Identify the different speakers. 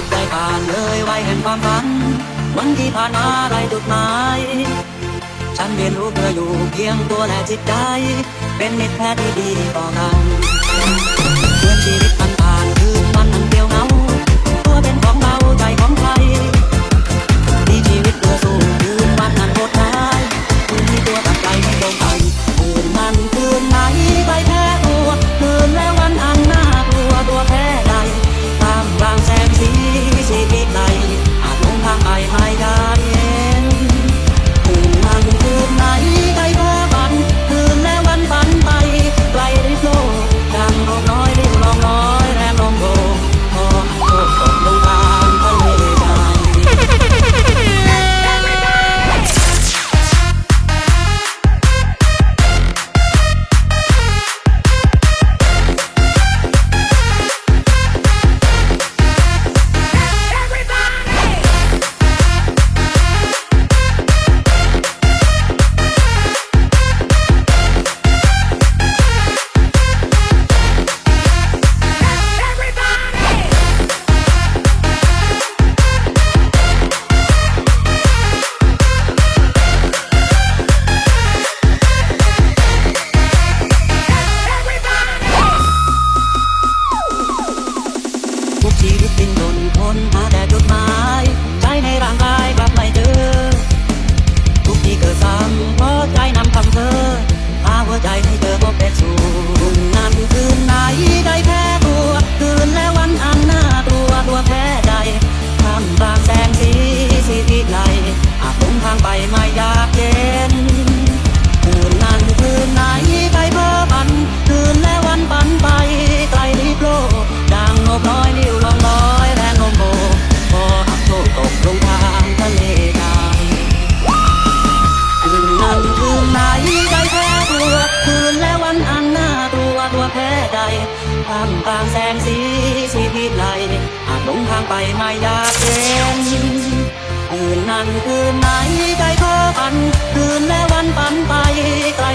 Speaker 1: คิดได้ผ่านเลยไว้แห่งความฝัน วันที่ผ่านมาไรจุดหมาย ฉันเรียนรู้เพื่ออยู่เพียงตัวและจิตใจ เป็นมิตรแท้ที่ดีต่อกัน ตัวแพ้ใดทางต่างแสงสีชีวิตไหลอาจหลงทางไปไม่อยากเห็นคืนนั้นคืนไหนใจก็ฝัน คืนและวันฝันไปไกล